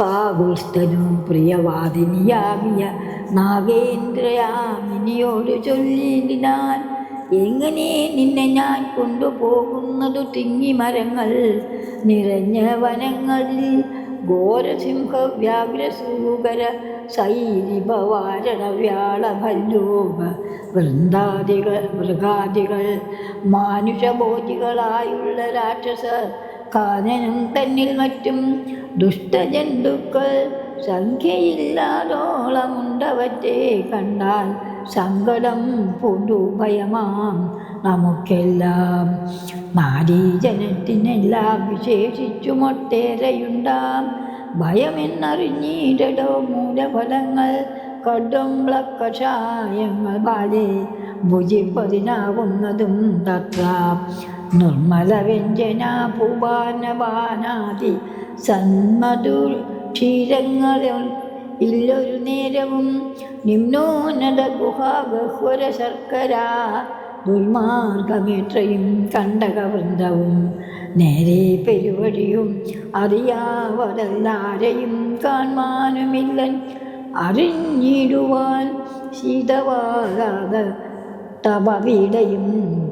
കാകുൽസ്ഥനും പ്രിയവാദിനിയാകിയ നാഗേന്ദ്രയാമിനിയോട് ചൊല്ലിയതിനാൽ എങ്ങനെ നിന്നെ ഞാൻ കൊണ്ടുപോകുന്നതു? തിങ്ങി മരങ്ങൾ നിറഞ്ഞ വനങ്ങളിൽ ഘോരസിംഹ വ്യാഘ്രസൂകര സൈരിഭവാരണ വ്യാളഭല്ലൂക വൃന്ദാദികൾ മൃഗാദികൾ മാനുഷബോധികളായുള്ള രാക്ഷസ കാനനം തന്നിൽ മറ്റും ദുഷ്ടജന്തുക്കൾ സംഖ്യയില്ലാതോളമുണ്ടവറ്റെ കണ്ടാൽ സങ്കടം പുതുഭയമാം. നമുക്കെല്ലാം നാരീജനത്തിനെല്ലാം വിശേഷിച്ചുമൊട്ടേറെയുണ്ടാം. ഭയമെന്നറിഞ്ഞിടോ മൂലഫലങ്ങൾ കടുംബ്ലക്കഷായങ്ങൾ ബാലെ ഭുജിപ്പതിനാവുന്നതും തത്ര നിർമ്മല വ്യഞ്ജന പൂപാനപാനാദി സന്മധു ക്ഷീരങ്ങളിൽ ഇല്ലൊരു നേരവും നിമ്നോന്നത ഗുഹാഗഹ്വര ശർക്കര ദുർമാർഗമേത്രയും കണ്ടകവൃന്ദവും നേരെ പെരുവഴിയും അറിയാവതല്ലാരെയും കാണുവാനുമില്ലൻ. അറിഞ്ഞിടുവാൻ ശീതവാകാത തപവീടയും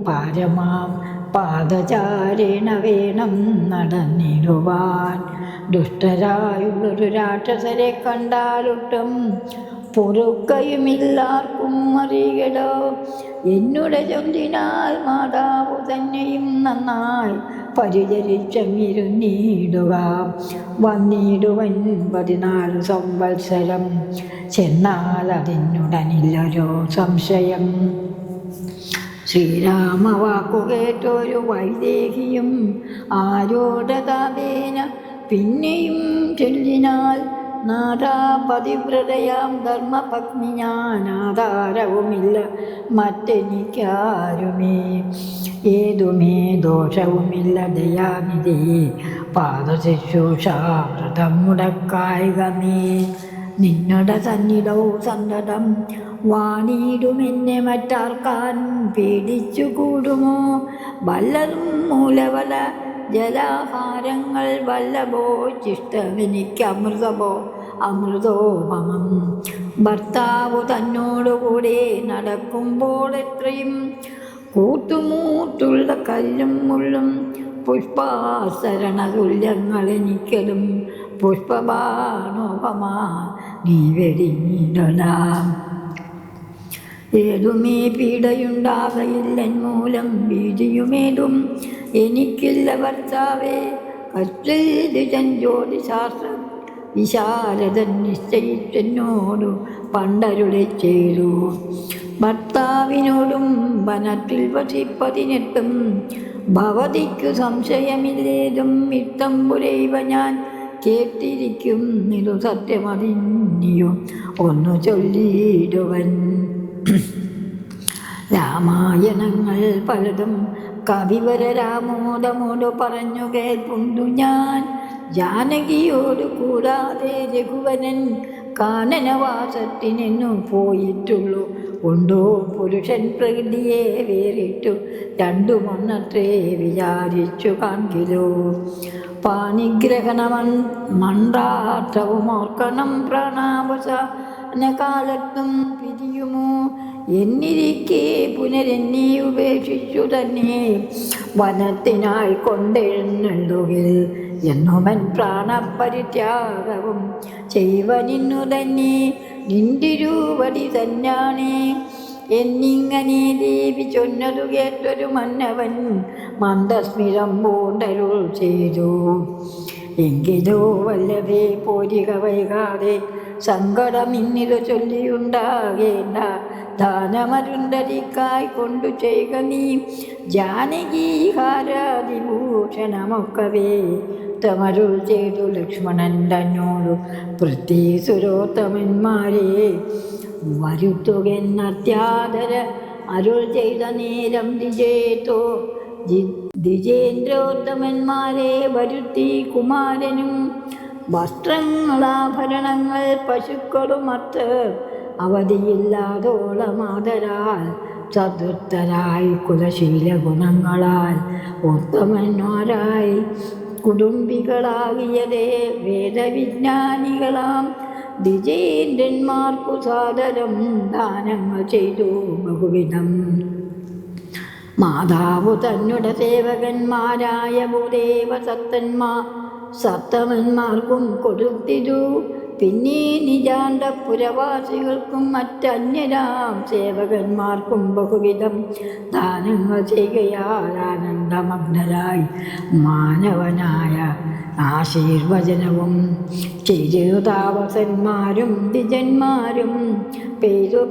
പാരമാം. പാദചാരേണ വേണം നടന്നിടുവാൻ. ദുഷ്ടരായുള്ളൊരു രാക്ഷസരെ കണ്ടാലൊട്ടും പൊറുക്കയുമില്ലാർക്കും അറിയടോ. എന്നുടെ ചൊന്തിനാൽ മാതാവ് തന്നെയും നന്നായി പരിചരിച്ചങ്ങിരുന്നിടുക വന്നിടുവൻ പതിനാല് സംവത്സരം. ചെന്നാൽ അതിനുടനില്ലൊരു സംശയം. ശ്രീരാമ വാക്കുകേറ്റൊരു വൈദേഹിയും ആരോടതാപേന പിന്നെയും ചൊല്ലിനാൽ നാഥാ പതിവ്രതയാം ധർമ്മപത്നി ഞാൻ ആധാരവുമില്ല മറ്റെനിക്കാരുമേ? ഏതുമേ? ദോഷവുമില്ല. ദയാനിധി. പാദശുശ്രൂഷാവ്രതം മുടക്കായികമേ നിന്നുടെ സന്നിധവും സന്തതം വാണിയിടുമെന്നെ മറ്റാർക്കാൻ പേടിച്ചു കൂടുമോ വല്ലതും മൂലവല ജലാഹാരങ്ങൾ വല്ലഭോ ചിഷ്ടമെനിക്ക് അമൃതമോ? അമൃതോപമം ഭർത്താവ് തന്നോടുകൂടെ നടക്കുമ്പോൾ എത്രയും കൂട്ടുമൂട്ടുള്ള കല്ലും മുള്ളും പുഷ്പാസരണ തുല്യങ്ങൾ എനിക്കലും പുഷ്പബാണോപമാ നീ വെടിഞ്ഞിടലാം. ഏതുമേ പീഡയുണ്ടാകയില്ലൻ മൂലം ഭീതിയുമേതും എനിക്കില്ല ഭർത്താവേ. കശ്ചിതൻ ജ്യോതിശാസ്ത്രം വിശാരദൻ നിശ്ചയിച്ചെന്നോടു പണ്ടരുളെ ചെയ്തു. ഭർത്താവിനോടും വനത്തിൽ വസിപ്പതിനെത്തും ഭവതിക്കു സംശയമില്ലേതും ഇത്തമ്പുരൈവ ഞാൻ കേട്ടിരിക്കും. സത്യമതിന്നിയും ഒന്നു ചൊല്ലിയിടുവൻ. രാമായണങ്ങൾ പലതും കവിവര രാമോദമോട് പറഞ്ഞു കേൾപ്പുണ്ടു ഞാൻ. ജാനകിയോട് കൂടാതെ രഘുവനൻ കാനനവാസത്തിനെന്നു പോയിട്ടുള്ളൂ. ഉണ്ടോ പുരുഷൻ പ്രകൃതിയെ വേറിട്ടു. രണ്ടുമൊന്നത്രേ വിചാരിച്ചു കാണിലോ പാണിഗ്രഹണമൻ മണ്ടാട്ടവും ഓർക്കണം പ്രണാവസാന കാലത്തും പിരിയുമോ? എന്നിരിക്കെ പുനരെന്നെ ഉപേക്ഷിച്ചു തന്നെ. വനത്തിനാൾ കൊണ്ടെഴുന്നള്ളുകിൽ എന്നുമൻ പ്രാണപരിത്യാഗവും ചെയ്വനിന്നു തന്നെ. നിന്തിരൂപടി തന്നാണേ. എന്നിങ്ങനെ ദേവി ചൊന്നതു കേട്ടൊരു മന്നവൻ മന്ദസ്മിരം പൂണ്ടരുൾ ചെയ്തു. എങ്കിലോ വല്ലവേ പോരിക വൈകാതെ സങ്കടമിന്നിതു ചൊല്ലിയുണ്ടാകേണ്ട. ദാനമരുണ്ടരിക്കായി കൊണ്ടു ചെയ്യുക നീ. ജാനകീഹാരാതിഭൂഷണമൊക്കവേ തമരുൾ ചെയ്തു ലക്ഷ്മണൻ തന്നോടു പൃഥ്വീസുരോത്തമന്മാരെ വരുത്തുകെന്നത്യാദര അരുൾ ചെയ്ത നേരം ദിജേത്തോ ദ്വിജേന്ദ്രോത്തമന്മാരെ വരുത്തി കുമാരനും വസ്ത്രങ്ങളാഭരണങ്ങൾ പശുക്കളുമത്ത് അവധിയില്ലാതോളമാതരാൽ ചതുർത്ഥരായി കുലശീല ഗുണങ്ങളാൽ ഉത്തമന്മാരായി കുടുംബികളാകിയതേ വേദവിജ്ഞാനികളാം. ദിജേന്ദ്രന്മാർക്കു സാദരം ദാനങ്ങൾ ചെയ്തു ബഹുവിധം. മാതാവു തന്നുടെ സേവകന്മാരായ ഭൂദേവ സത്തന്മാ സത്തമന്മാർക്കും കൊടുത്തിരു. പിന്നെ നിജാണ്ട പുരവാസികൾക്കും മറ്റന്യരാം സേവകന്മാർക്കും ബഹുവിധം ദാനങ്ങൾ ചെയ്യുകയാൽ ആനന്ദമഗ്നരായി മാനവനായ ആശീർവചനവും ചിരുതാവസന്മാരും ദ്വിജന്മാരും പെയ്തു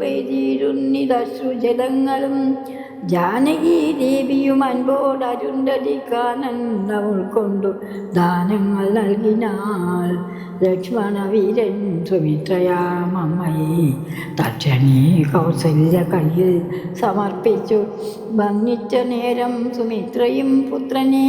ജാനകി ദേവിയും അൻപോട് അരുന്ധതിക്കാനന്ദം ഉൾക്കൊണ്ടു ദാനങ്ങൾ നൽകിനാൾ ലക്ഷ്മണ വീരൻ സുമിത്രയാമമ്മയെ തക്ഷണി കൗസല്യ കയ്യിൽ സമർപ്പിച്ചു. വന്നിച്ച നേരം സുമിത്രയും പുത്രനെ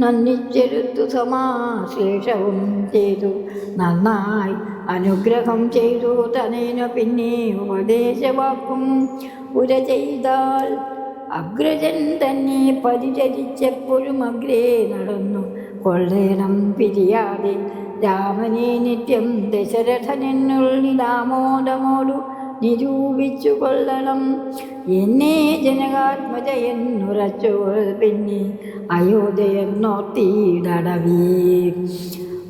നന്ദിച്ചെടുത്തു സമാശേഷവും ചെയ്തു. നന്നായി അനുഗ്രഹം ചെയ്തു തനേനു പിന്നെ ഉപദേശവാക്കും ഉര ചെയ്താൽ അഗ്രജൻ തന്നെ പരിചരിച്ചപ്പോഴും അഗ്രേ നടന്നു. കൊള്ളേണം പിരിയാതെ. രാമനെ നിത്യം ദശരഥനെന്നുള്ളിലാമോദമോടു നിരൂപിച്ചു കൊള്ളണം. എന്നെ ജനകാത്മജ എന്നുറച്ചു പിന്നെ. അയോധ്യയെന്നോർത്തിടവീ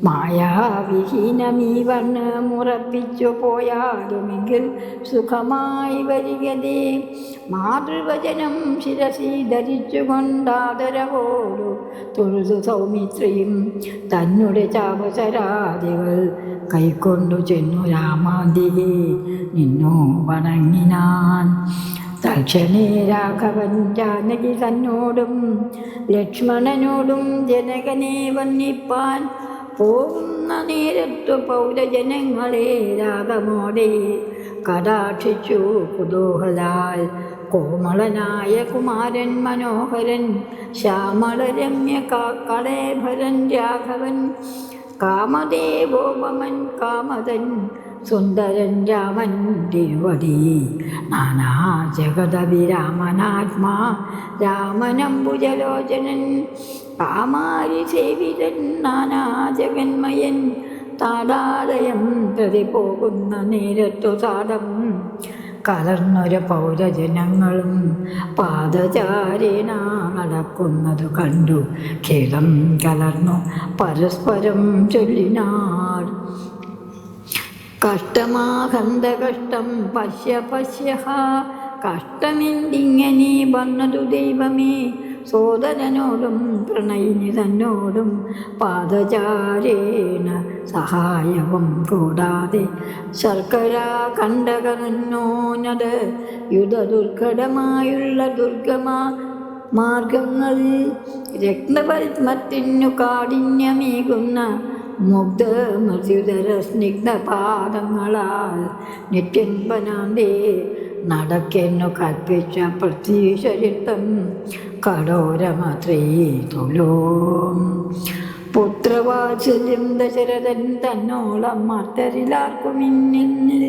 മായാവിഹീനമീ വർണമുറപ്പിച്ചു പോയാലുമെങ്കിൽ സുഖമായി വരികതേ. മാതൃവചനം ശിരസി ധരിച്ചുകൊണ്ടാദരവോടു തൊഴുതു സൗമിത്രിയും തന്നെ ചാപസരാദികൾ കൈക്കൊണ്ടു ചെന്നു രാമാന്തികെ നിന്നു വണങ്ങിനാൻ. തക്ഷണേ രാഘവൻ ജാനകി തന്നോടും ലക്ഷ്മണനോടും ജനകനെ വന്നിപ്പാൻ പോകുന്ന നേരത്തു പൗരജനങ്ങളെ രാഗമോടെ കടാക്ഷിച്ചു കുതൂഹലാൽ. കോമളനായ കുമാരൻ മനോഹരൻ ശ്യാമളരമ്യ കളേഭരൻ രാഘവൻ കാമദേവോപമൻ കാമതൻ സുന്ദരൻ രാമൻ തിരുവടി നാനാ ജഗദഭിരാമനാത്മാ രാമനംബുജലോചനൻ പാമാരി സേവിതൻ നാനാ ജഗന്മയൻ താടാലയം പ്രതി പോകുന്ന നേരത്തു താടം കലർന്നൊരു പൗരജനങ്ങളും പാദചാരേണ നടക്കുന്നതു കണ്ടു. ഖേദം കലർന്നു. പരസ്പരം ചൊല്ലിനാൾ കഷ്ടമാകന്ത കഷ്ടം പശ്യ പശ്യ കഷ്ടമെന്തിങ്ങനെ വന്നതു ദൈവമേ? സോദരനോടും പ്രണയിനി തന്നോടും പാദചാരേണ സഹായവും കൂടാതെ ശർക്കര കണ്ടകനോനത് യുധദുർഘടമായുള്ള ദുർഗമാ മാർഗങ്ങളിൽ രക്തപത്മത്തിനു കാഠിന്യമേകുന്ന മുഗ്ധ മൃത്യുതര സ്നിഗ്ധപാദങ്ങളാൽ നിത്യൻപനാന്തേ നടക്കെന്നു കൽപ്പിച്ച പ്രത്യീശരിത്തം കടോരമാത്രേ തുലോ. പുത്രവാത്സല്യം ദശരഥൻ തന്നോളം മാർത്തരിലാർക്കും ഇന്നിന്ന്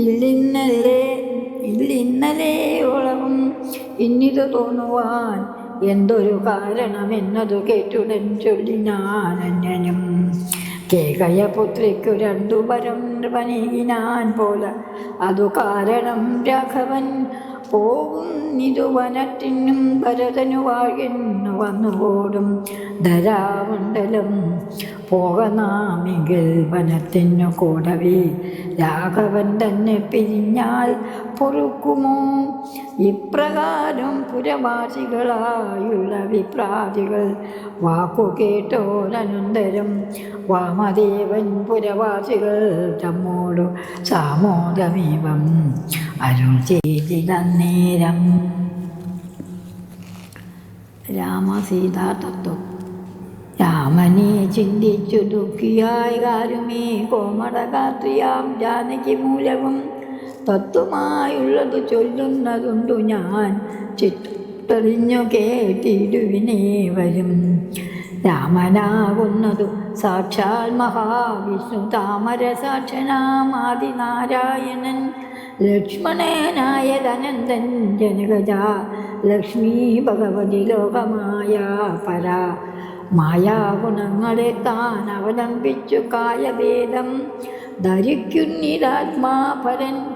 ഇല്ലിന്നലെ ഇല്ലിന്നലെ ഓളവും ഇന്നിത് തോന്നുവാൻ എന്തൊരു കാരണമെന്നതു കേട്ടുടൻ ചൊല്ലിനാനന്യനും കേകയപുത്രിക്കു രണ്ടു വരം പനീനാൻ പോലെ. അതു കാരണം രാഘവൻ പോകുന്നിതു നിരുവനത്തിനും ഭരതനു വാഴുന്നു വന്നുപോടും ധരാമണ്ഡലം പോകനാമെങ്കിൽ വനത്തിനു കൂടവേ. രാഘവൻ തന്നെ പിരിഞ്ഞാൽ പൊറുക്കുമോ? ഇപ്രകാരം പുരവാസികളായുള്ള വിപ്രാതികൾ വാക്കുകേട്ടോരനന്തരം വാമദേവൻ പുരവാസികൾ തമ്മോടു സാമോദമീവം. അരുൾ ചെയ്തിടന്നേരം രാമസീതാതത്വം. രാമനെ ചിന്തിച്ചു ദുഃഖിയായി കാരുമേ കോമടകാത്രിയാം ജാനകി മൂലവും തത്വമായുള്ളത് ചൊല്ലുന്നതുണ്ടു ഞാൻ. ചിട്ടറിഞ്ഞു കേട്ടിടുവിനെ വരും. രാമനാകുന്നതു സാക്ഷാൽ മഹാവിഷ്ണു. താമര സാക്ഷനാമാദിനാരായണൻ ലക്ഷ്മണനായ ധനന്തൻ ജനകജ ലക്ഷ്മി ഭഗവതി ലോകമായ പര. മായാഗുണങ്ങളെ താൻ അവലംബിച്ചു കായഭേദം. ധരിക്കുന്നിരാത്മാപരൻ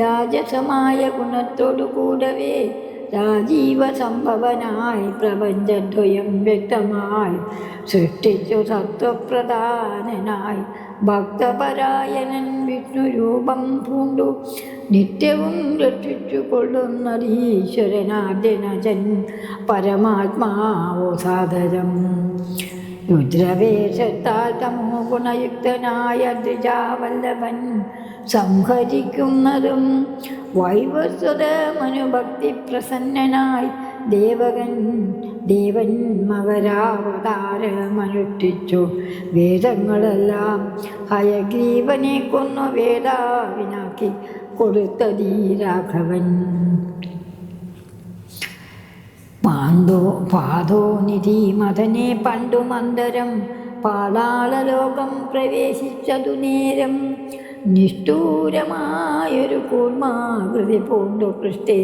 രാജസമായ ഗുണത്തോടു കൂടവേ രാജീവ സംഭവനായി പ്രപഞ്ചദ്വയം വ്യക്തമായി സൃഷ്ടിച്ചു സത്വപ്രധാനനായി ഭക്തപരായണൻ വിഷ്ണുരൂപം പൂണ്ടു. നിത്യവും രക്ഷിച്ചു കൊള്ളുന്നതീശ്വരനാദ്യനജൻ പരമാത്മാവോ സാധരം രുദ്രവേഷത്താൽ തമോ ഗുണയുക്തനായ ദ്വിജാവല്ലഭൻ സംഹരിക്കുന്നതും വൈവസ്വത മനുഭക്തി പ്രസന്നനായി ദേവകൻ ദേവൻ മകരാവതാരമനുഷ്ഠിച്ചു. വേദങ്ങളെല്ലാം ഹയഗ്രീവനെ കൊന്നു വേദാവിനാക്കി. കൊടുത്തതീ രാഘവൻ പാന്തോ പാതോ നിധി മതനെ പണ്ടു മന്ദരം പാതാളലോകം പ്രവേശിച്ചതു നേരം. നിഷ്ഠൂരമായൊരു കൂർമാകൃതി പൂണ്ടു കൃഷ്ണേ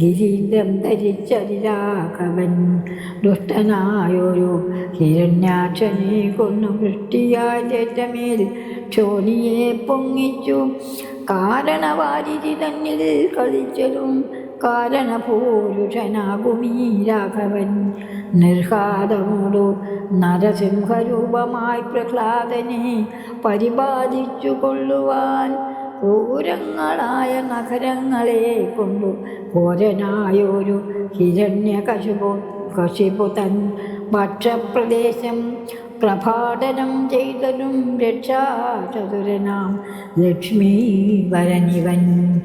ഗിരീന്ദ്രം ധരിച്ചതിരാഘവൻ. ദുഷ്ടനായൊരു ഹിരണ്യാക്ഷനെ കൊന്നു കൃഷ്ടിയാൽ ചേറ്റമേൽ ക്ഷോണിയെ പൊങ്ങിച്ചു. കാരണവാരിധി തന്നിൽ കളിച്ചതും കാരണപൂരുഷനാകുമീ രാഘവൻ. നിർഘാതമോടു നരസിംഹരൂപമായി പ്രഹ്ലാദനെ പരിപാലിച്ചു കൊള്ളുവാൻ ക്രൂരങ്ങളായ നഗരങ്ങളെ കൊണ്ടു ഘോരനായൊരു ഹിരണ്യ കശുപു കശിപുതൻ ഭക്ഷപ്രദേശം പ്രഭാടനം ചെയ്തതും രക്ഷാചതുരനാം ലക്ഷ്മി വരനിവൻ.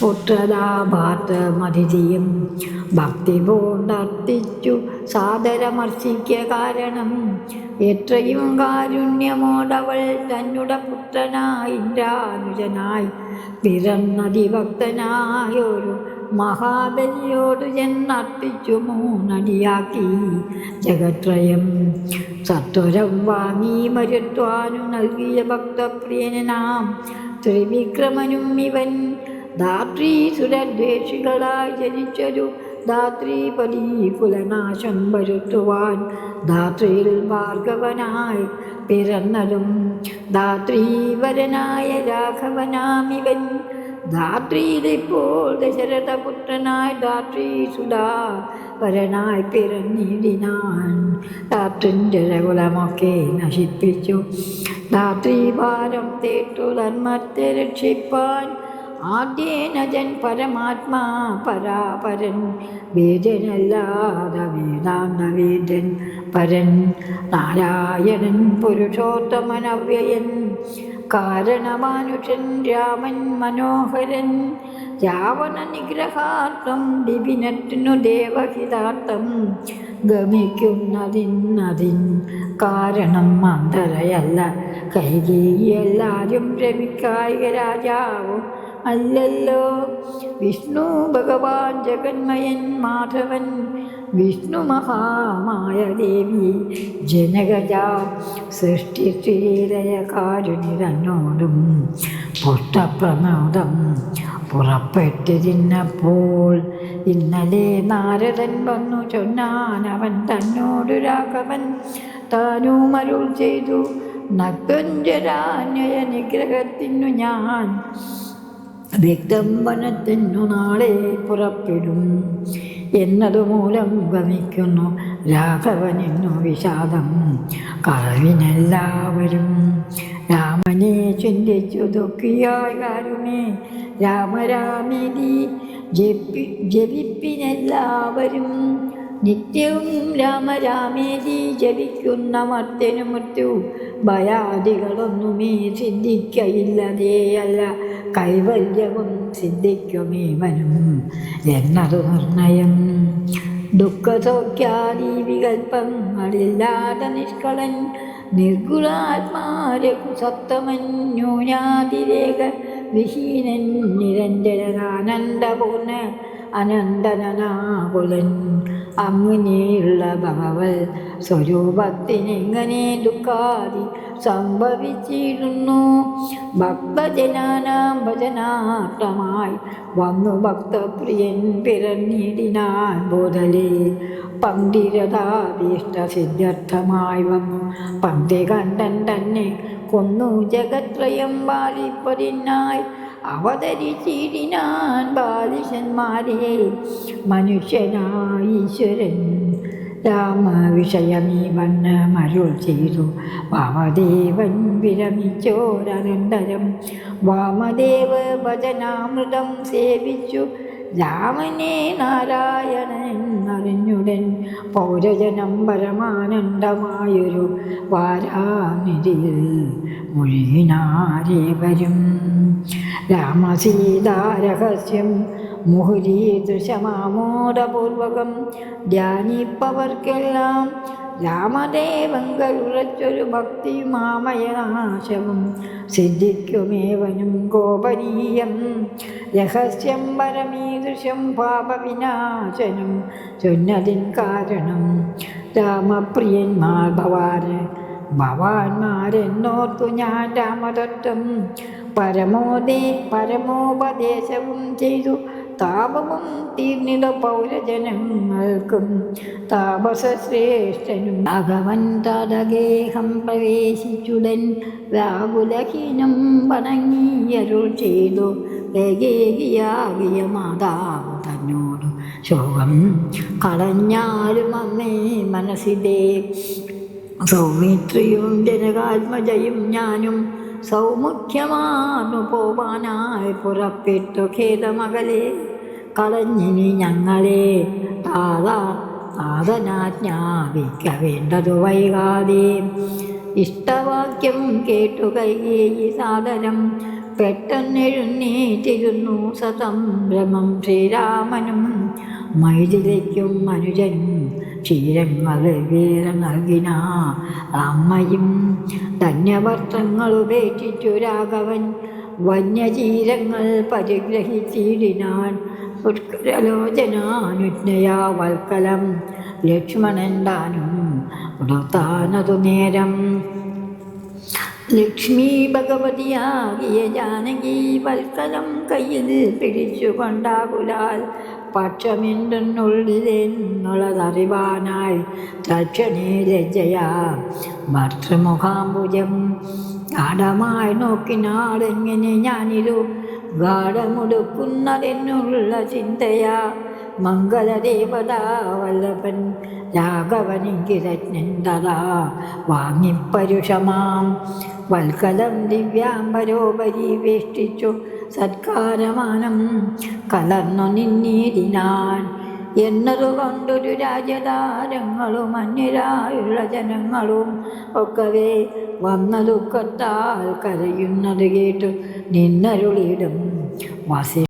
പുത്രതാപാർത്ഥമതിഥിയും ഭക്തി പൂണ്ടർത്തിച്ചു സാദരമർശിക്ക കാരണം. എത്രയും കാരുണ്യമോടവൾ തന്നുടെ പുത്രനായി ഇന്ദ്രാനുജനായി പിറന്നതിഭക്തനായൊരു മഹാബലിയോട് ചെന്നർപ്പിച്ചു മൂന്നടിയാക്കി. ജഗത്രയം സത്വരം വാങ്ങി മരുത്വാനു നൽകിയ ഭക്തപ്രിയനാം ത്രിവിക്രമനും ഇവൻ. ധാത്രീസുരദ്വേഷികളായി ജനിച്ചൊരു ധാത്രീപതി കുലനാശം വരുത്തുവാൻ ധാത്രിയിൽ ഭാർഗവനായി പിറന്നതും ധാത്രീവരനായ രാഘവനാമിവൻ. ധാത്രിയിലിപ്പോൾ ദശരഥപുത്രനായി ധാത്രി സുധാ വരനായി പിറന്നിടിനാൻ. ധാത്രിന്റെ രകുലമൊക്കെ നശിപ്പിച്ചു. ധാത്രീഭാരം തേട്ടു ധർമ്മത്തെ രക്ഷിപ്പാൻ. ആദ്യേനജൻ പരമാത്മാ പരാപരൻ. വേദനല്ലാതെ വേദാന്ത വേദൻ പരൻ. നാരായണൻ പുരുഷോത്തമനവ്യയൻ. കാരണമാനുഷൻ രാമൻ മനോഹരൻ രാവണ നിഗ്രഹാർത്ഥം ദിവിനത്തിനു ദേവഹിതാർത്ഥം ഗമിക്കുന്നതിന്നതിൻ കാരണം മന്ദരയല്ല കൈകേയി എല്ലാരും രമിക്കായിക രാജാവും അല്ലല്ലോ. വിഷ്ണു ഭഗവാൻ ജഗന്മയൻ മാധവൻ വിഷ്ണു മഹാമായ ദേവി ജനകജ സൃഷ്ടിശ്രീലയ കാരുണിതന്നോടും പുഷ്ടപ്രമോദം പുറപ്പെട്ടിരുന്നപ്പോൾ ഇന്നലെ നാരദൻ വന്നു ചൊന്നാൻ അവൻ തന്നോടു രാഘവൻ താനും ചെയ്തു. നക്തഞ്ജരാന്വയ നിഗ്രഹത്തിനു ഞാൻ വ്യക്തംബനത്തിനു നാളെ പുറപ്പെടും. എന്നതുമൂലം ഗമിക്കുന്നു രാഘവനെന്നു വിഷാദം. കളവിനെല്ലാവരും രാമനെ ചിന്തിച്ചു ദുഃഖിയായ കാരുണേ. രാമരാമിതി ജപി ജപിപ്പിനെല്ലാവരും നിത്യവും രാമരാമേതി ജപിക്കുന്ന മർത്തനു മൃത്യു ഭയാദികളൊന്നുമേ ചിന്തിക്കയില്ലതേയല്ല. കൈവല്യവും സിദ്ധിക്കുമേവനും എന്നതു നിർണയം. ദുഃഖസൗഖ്യാദി വികൽപ്പങ്ങളില്ലാതെ നിഷ്കളൻ നിർഗുണാത്മാരഘുസത്തമൻ ന്യൂനാതിരേഖ വിഹീനൻ നിരഞ്ജനാനന്ദപൂർണ അനന്തനാകുലൻ അങ്ങനെയുള്ള ഭഗവൽ സ്വരൂപത്തിനെങ്ങനെ ദുഃഖാദി സംഭവിച്ചിരുന്നു? ഭക്തജനാനാം ഭജനാർത്ഥമായി വന്നു ഭക്തപ്രിയൻ പിറന്നിടിനാൻ ബോധലേ. പന്തിരതാഭീഷ്ട സിദ്ധാർത്ഥമായി വന്നു. പന്തി കണ്ടൻ തന്നെ കൊന്നു ജഗത്രയം ബാലിപ്പതിനായി അവതരിച്ചിടിനാൻ ബാലിശന്മാരെ മനുഷ്യനായീശ്വരൻ രാമവിഷയമീ വന്ന് മരുൾ ചെയ്തു. വാമദേവൻ വിരമിച്ചോരനന്തരം വാമദേവ ഭജനാമൃതം സേവിച്ചു. രാമനെ നാരായണൻ അറിഞ്ഞുടൻ പൗരജനം പരമാനന്ദമായൊരു വാരാനിധിയിൽ മുഴുകിനാരേവരും രാമസീതാരഹസ്യം മുഹുരീദൃശമാമോദപൂർവകം ധ്യാനിപ്പവർക്കെല്ലാം ഭക്തി മാമയനാശം സിദ്ധിക്കുമേവനും ഗോപനീയം. രഹസ്യം പരമീദൃശം പാപവിനാശനം ചൊന്നതിൻ കാരണം. രാമപ്രിയന്മാർ ഭവാന് ഭവാന്മാരെന്നോർത്തു ഞാൻ രാമതത്വം. പരമോദേ പരമോപദേശവും ചെയ്തു. താപവും തീർന്നിട പൗരജനങ്ങൾക്കും താപസശ്രേഷ്ഠനും ഭഗവൻ തദഗേഹം പ്രവേശിച്ചുടൻ വ്യാകുലഹീനം വണങ്ങിയരുൾ ചെയ്തു. ഏകേകിയാകിയ മാതാവ് തന്നോട് ശോകം കളഞ്ഞാലും അമ്മേ മനസ്സിതേ. സൗമിത്രിയും ജനകാത്മജയും ഞാനും സൗമുഖ്യമാർന്നു പോവാനായി പുറപ്പെട്ടു ഖേദമകലെ. കളഞ്ഞിനി ഞങ്ങളെ. താതാ താതനാജ്ഞാപിക്ക വേണ്ടതു വൈകാതെ. ഇഷ്ടവാക്യം കേട്ടു കൈകേയി സാദരം പെട്ടെന്നെഴുന്നേറ്റിരുന്നു. സതംഭ്രമം ശ്രീരാമനും മൈഥിലയ്ക്കും അനുജനും ക്ഷീരങ്ങൾ വീര നൽകിന അമ്മയും ധന്യവർത്തങ്ങൾ ഉപേക്ഷിച്ചു രാഘവൻ. വന്യചീരങ്ങൾ പരിഗ്രഹിച്ചിടിനാൻ. ഉത്കരലോചനാനുജ്ഞയാ വൽക്കലം. ലക്ഷ്മണൻ താനും ഉണർത്താനതു നേരം. ലക്ഷ്മി ഭഗവതിയാകിയ ജാനകി വൽക്കലം കയ്യിൽ പിടിച്ചു കൊണ്ടാകുലാൽ പക്ഷമെന്തെന്നുള്ളിലെന്നുള്ളതറിവാനായി തക്ഷണേ ലജ്ജയാ ഭർത്തൃമുഖാംബുജം ഗാഠമായി നോക്കിനാളെങ്ങനെ ഞാനിരു ഗാഠമുടുക്കുന്നതെന്നുള്ള ചിന്തയാ. മംഗളദേവതാ വല്ലഭൻ രാഘവനിങ്കിരജ്ഞൻ തഥാ വാങ്ങിപ്പരുഷമാം. വൽക്കലം ദിവ്യാംബരോപരി വേഷ്ടിച്ചു സത്കാരമാനം. കലർന്നു നിന്നീടിനാൻ എന്നതുകൊണ്ടൊരു രാജതാരങ്ങളും അന്യരായുള്ള ജനങ്ങളും ഒക്കവേ വന്ന ദുഃഖത്താൽ കരയുന്നത് കേട്ടു നിന്നരുളിയിടും. വസി